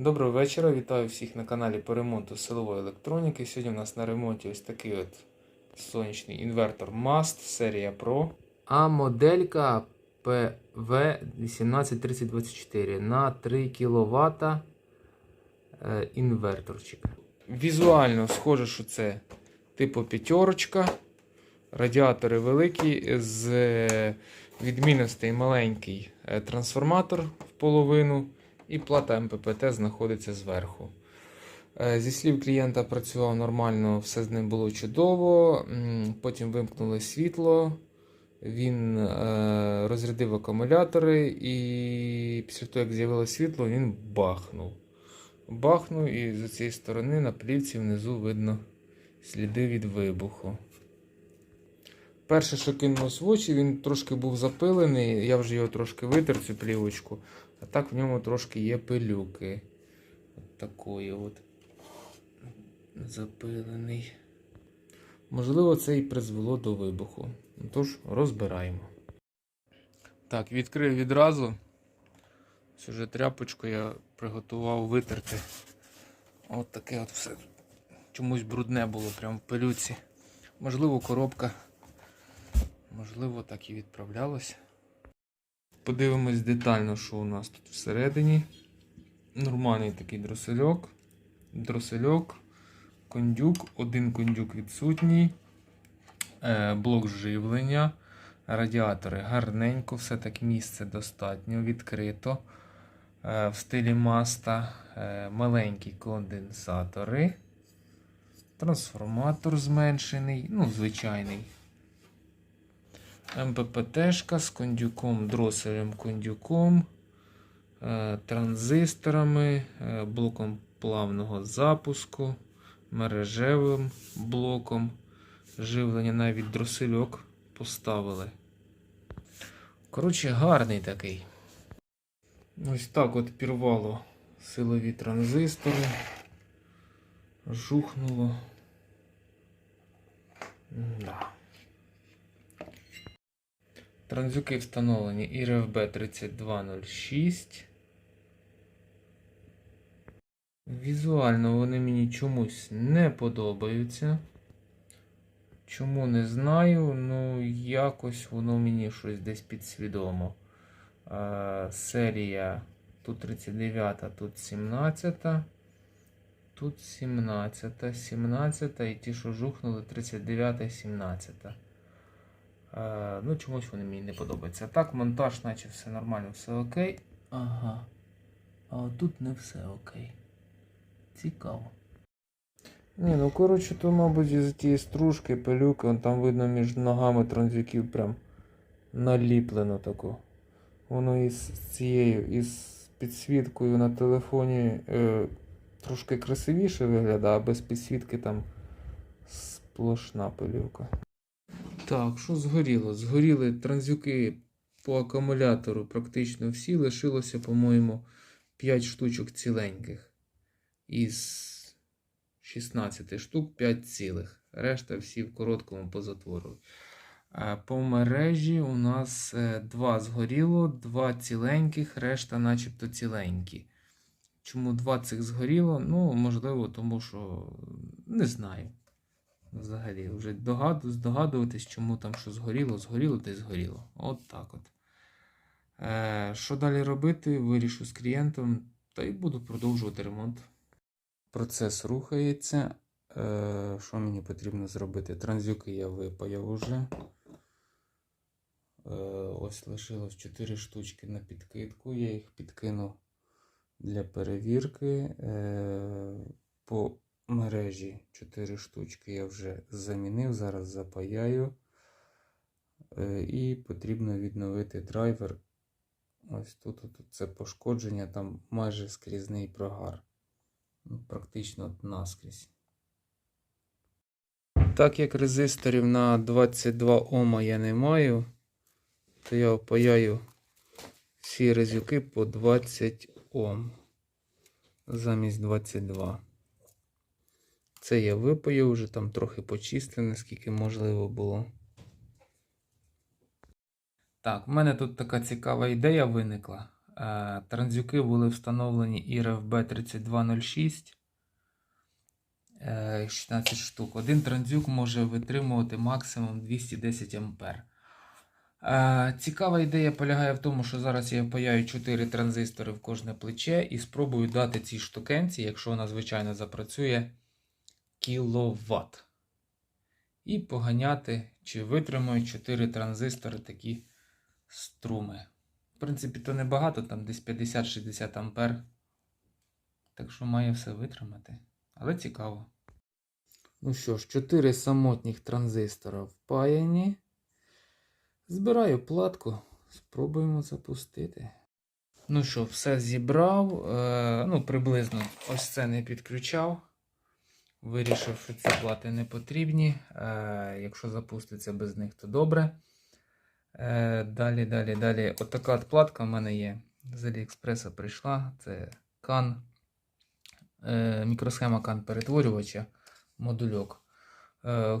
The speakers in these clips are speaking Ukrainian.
Доброго вечора, вітаю всіх на каналі по ремонту силової електроніки. Сьогодні у нас на ремонті ось такий от сонячний інвертор MAST серія Pro. А моделька PV18324 на 3 кВт е, інверторчик. Візуально схоже, що це типу п'ятерочка. Радіатори великі, з відмінностей маленький е, трансформатор в половину і плата МППТ знаходиться зверху. Е, Зі слів клієнта працював нормально, все з ним було чудово. Потім вимкнули світло, він е, розрядив акумулятори, і після того, як з'явилося світло, він бахнув. Бахнув, і з цієї сторони на плівці внизу видно сліди від вибуху. Перше, що кинулось в очі, він трошки був запилений. Я вже його трошки витер, цю плівочку. А так в ньому трошки є пилюки. От такої от. Запилений. Можливо, це і призвело до вибуху. Тож, розбираємо. Так, відкрив відразу. Ось уже тряпочку я приготував витерти. От таке от все. Чомусь брудне було прямо в пилюці. Можливо, коробка. Можливо, так і відправлялося. Подивимось детально, що у нас тут всередині. Нормальний такий дросельок. Дросельок, кондюк, один кондюк відсутній, е, блок живлення, радіатори гарненько, все так місце достатньо, відкрито. Е, в стилі маста е, маленькі конденсатори. Трансформатор зменшений, ну, звичайний. МППТшка з кондюком, дроселем кондюком, е, транзисторами, е, блоком плавного запуску, мережевим блоком живлення, навіть дросельок поставили. Коротше, гарний такий. Ось так от пірвало силові транзистори. Жухнуло. Да. Транзюки встановлені IRFB 3206. Візуально вони мені чомусь не подобаються. Чому не знаю, ну якось воно мені щось десь підсвідомо. Е, серія тут 39, тут 17. Тут 17, 17 і ті, що жухнули 39, 17. Е, ну, чомусь вони мені не подобаються. Так, монтаж, наче все нормально, все окей. Ага. А отут не все окей. Цікаво. Ні, ну коротше, то, мабуть, із тієї стружки, пилюки, он там видно між ногами транзюків прям наліплено тако. Воно із цією, із підсвіткою на телефоні е, трошки красивіше виглядає, а без підсвітки там сплошна пилюка. Так, що згоріло? Згоріли транзюки по акумулятору практично всі. Лишилося, по-моєму, 5 штучок ціленьких. Із 16 штук 5 цілих. Решта всі в короткому позатвору. Е, По мережі у нас 2 згоріло, 2 ціленьких, решта начебто ціленькі. Чому 2 цих згоріло? Ну, можливо, тому що не знаю. Взагалі, вже догаду, здогадуватись, чому там що згоріло, згоріло й згоріло. От так от. Е, що далі робити? Вирішу з клієнтом та й буду продовжувати ремонт. Процес рухається. Е, що мені потрібно зробити? Транзюки я випаяв уже. Е, ось лишилось 4 штучки на підкидку. Я їх підкину для перевірки. Е, по мережі 4 штучки я вже замінив, зараз запаяю. Е, І потрібно відновити драйвер. Ось тут, тут це пошкодження, там майже скрізний прогар. Ну, Практично наскрізь. Так як резисторів на 22 Ома я не маю, то я опаяю всі резюки по 20 Ом замість 22. Це я випаю, вже там трохи почистив, наскільки можливо було. Так, в мене тут така цікава ідея виникла. Е, Транзюки були встановлені ІРФБ 3206. е, 16 штук. Один транзюк може витримувати максимум 210 ампер. Е, Цікава ідея полягає в тому, що зараз я впаяю 4 транзистори в кожне плече і спробую дати цій штукенці, якщо вона звичайно запрацює, кіловат. І поганяти, чи витримають 4 транзистори такі струми. В принципі, то небагато, там десь 50-60 ампер. Так що має все витримати. Але цікаво. Ну що ж, 4 самотніх транзистора впаяні. Збираю платку, спробуємо запустити. Ну що, все зібрав. Е, ну, приблизно ось це не підключав. Вирішив, що ці плати не потрібні. Е, якщо запуститься без них, то добре. Е, далі, далі, далі. Отака от платка в мене є. З Аліекспреса прийшла. Це кан. Е, мікросхема кан перетворювача. Модульок.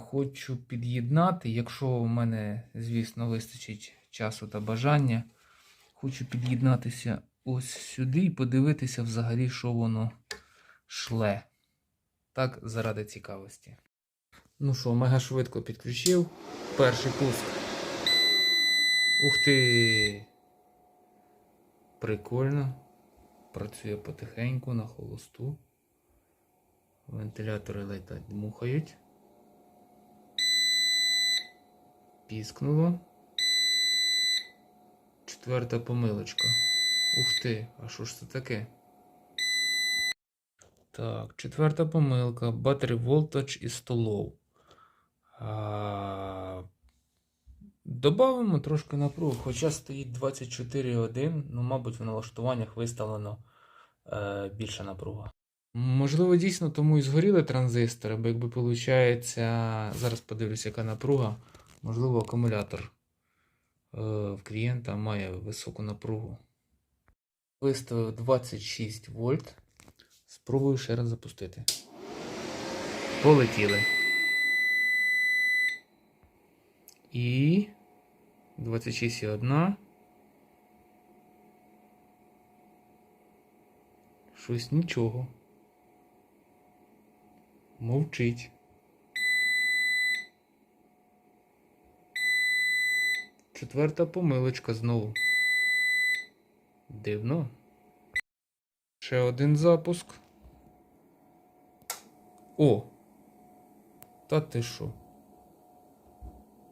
Хочу під'єднати, якщо в мене, звісно, вистачить часу та бажання. Хочу під'єднатися ось сюди і подивитися взагалі, що воно шле. Так, заради цікавості. Ну що, мега швидко підключив. Перший пуск. Ух ти! Прикольно. Працює потихеньку на холосту. Вентилятори ледь дмухають. Піскнуло. Четверта помилочка. Ух ти, а що ж це таке? Так, четверта помилка. Battery voltage is too low. А... Добавимо трошки напругу, хоча стоїть 24,1, ну, мабуть, в налаштуваннях виставлено е, більша напруга. Можливо, дійсно тому і згоріли транзистори, бо якби виходить, зараз подивлюся, яка напруга. Можливо, акумулятор е, в клієнта має високу напругу. Виставив 26 вольт. Спробую ще раз запустити. Полетіли. І 26,1. Щось нічого. Мовчить. Четверта помилочка знову. Дивно. Ще один запуск. О! Та ти що?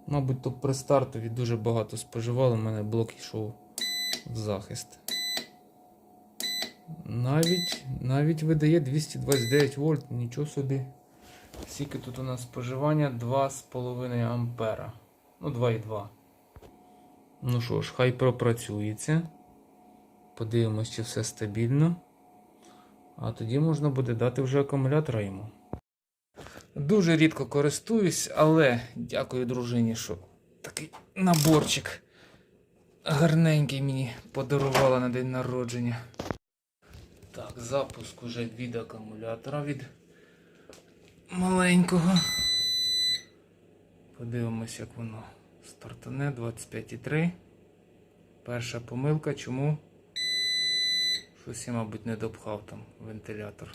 Мабуть, то при стартові дуже багато споживало, у мене блок йшов в захист. Навіть навіть видає 229 вольт, нічого собі. Скільки тут у нас споживання 2,5 ампера. Ну, 2,2. Ну що ж, хай пропрацюється. Подивимось, чи все стабільно. А тоді можна буде дати вже акумулятора йому. Дуже рідко користуюсь, але дякую дружині, що такий наборчик гарненький мені подарувала на день народження. Так, запуск уже від акумулятора від маленького. Подивимось, як воно стартане 25,3. Перша помилка, чому? Щось я, мабуть, не допхав там вентилятор.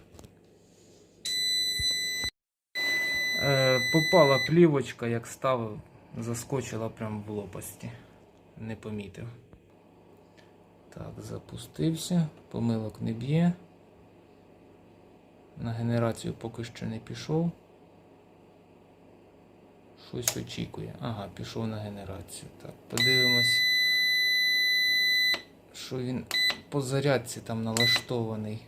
Е, попала плівочка, як ставив, заскочила прямо в лопасті. Не помітив. Так, запустився, помилок не б'є. На генерацію поки що не пішов. Щось очікує. Ага, пішов на генерацію. Так, подивимось, що він по зарядці там налаштований.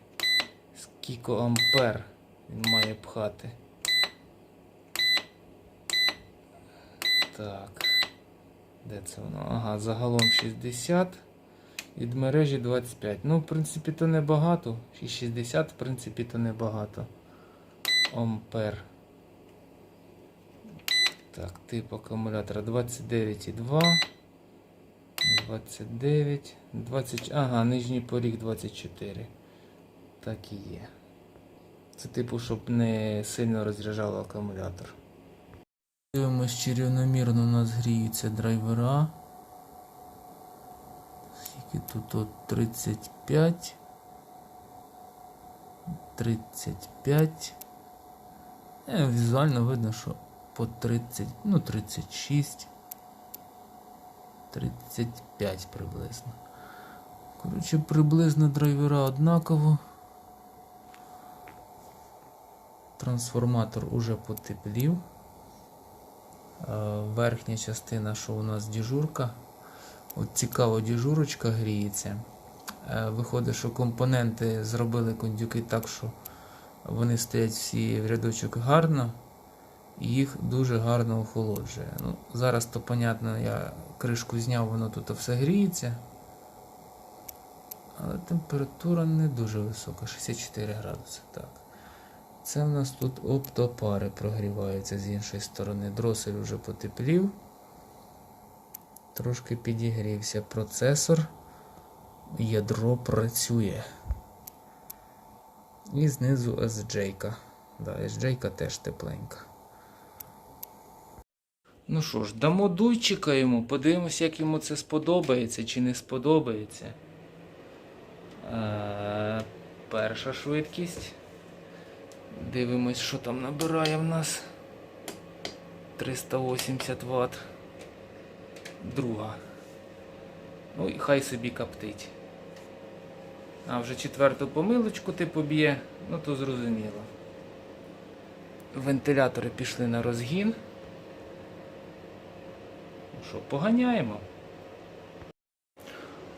Скільки ампер він має пхати. Так. Де це воно? Ага, загалом 60. Від мережі 25. Ну, в принципі, то небагато. І 60, в принципі, то небагато. Ампер. Так, тип акумулятора 29,2. 29. 20. Ага, нижній поріг 24. Так і є. Це типу, щоб не сильно розряджало акумулятор. Дивимось, чи рівномірно у нас гріються драйвера. Скільки тут от 35. 35. Е, візуально видно, що по 30, ну 36. 35 приблизно. Коротше, приблизно драйвера однаково. Трансформатор уже потеплів. Е, Верхня частина, що у нас діжурка. От цікаво, діжурочка гріється. Е, Виходить, що компоненти зробили кондюки так, що вони стоять всі в рядочок гарно, їх дуже гарно охолоджує. Ну, зараз то, понятно, я кришку зняв, воно тут все гріється. Але температура не дуже висока, 64 градуси. Так. Це в нас тут оптопари прогріваються з іншої сторони. Дросель вже потеплів. Трошки підігрівся процесор. Ядро працює. І знизу SJ. Да, SJ теж тепленька. Ну що ж, дамо дуйчика йому, подивимося, як йому це сподобається чи не сподобається. Е, перша швидкість. Дивимось, що там набирає в нас. 380 Вт. Друга. Ну і хай собі коптить. А вже четверту помилочку ти поб'є, ну то зрозуміло. Вентилятори пішли на розгін. Що, поганяємо.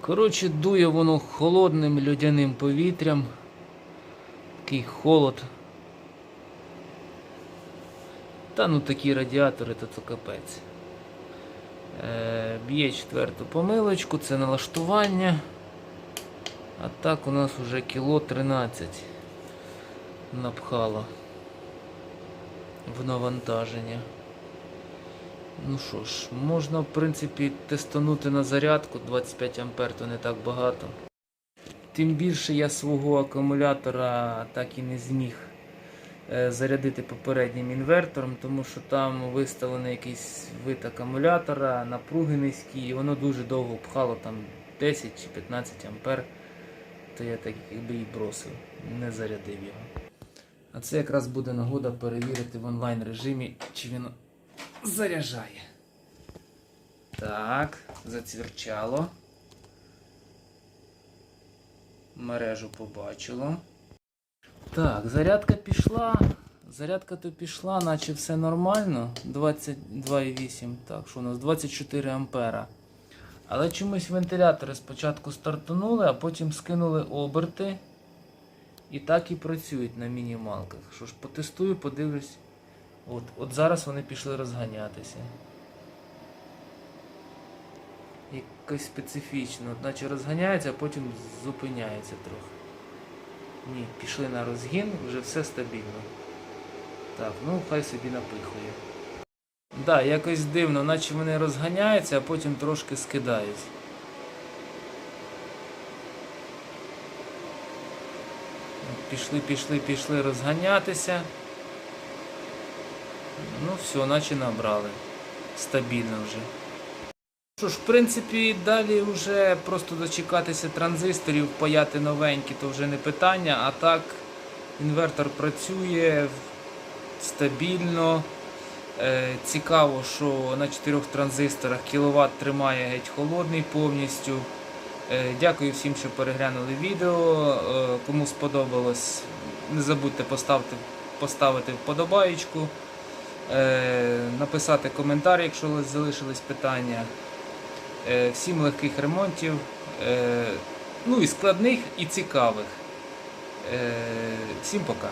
Коротше, дує воно холодним льодяним повітрям. Такий холод. Та ну такі радіатори, то то капець. Е, б'є четверту помилочку, це налаштування. А так у нас вже кіло 13 напхало в навантаження. Ну що ж, можна в принципі тестанути на зарядку 25 ампер, то не так багато. Тим більше я свого акумулятора так і не зміг е, зарядити попереднім інвертором, тому що там виставлений якийсь вид акумулятора, напруги низькі, і воно дуже довго пхало там 10 чи 15 ампер, то я так якби і бросив, не зарядив його. А це якраз буде нагода перевірити в онлайн режимі, чи він заряджає. Так, зацвірчало. Мережу побачило. Так, зарядка пішла. Зарядка то пішла, наче все нормально. 22,8. Так, що у нас 24 ампера. Але чомусь вентилятори спочатку стартанули, а потім скинули оберти. І так і працюють на мінімалках. Що ж, потестую, подивлюсь. От, от зараз вони пішли розганятися. Якось специфічно. Наче розганяється, а потім зупиняється трохи. Ні, пішли на розгін, вже все стабільно. Так, ну хай собі напихує. Так, да, якось дивно, наче вони розганяються, а потім трошки скидають. Пішли, пішли, пішли розганятися. Ну все, наче набрали. Стабільно вже. Що ж, в принципі, далі вже просто дочекатися транзисторів, паяти новенькі, то вже не питання. А так, інвертор працює стабільно. Е, цікаво, що на 4 транзисторах кіловат тримає геть холодний повністю. Е, дякую всім, що переглянули відео. Е, кому сподобалось, не забудьте поставити, поставити вподобаєчку, написати коментар, якщо залишились питання. Е, всім легких ремонтів, е, ну і складних, і цікавих. Е, всім пока.